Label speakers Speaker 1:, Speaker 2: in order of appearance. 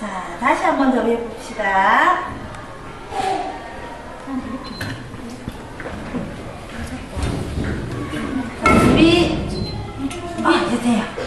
Speaker 1: 자, 다시 한 번 더 해봅시다. 준비. 아, 됐어요.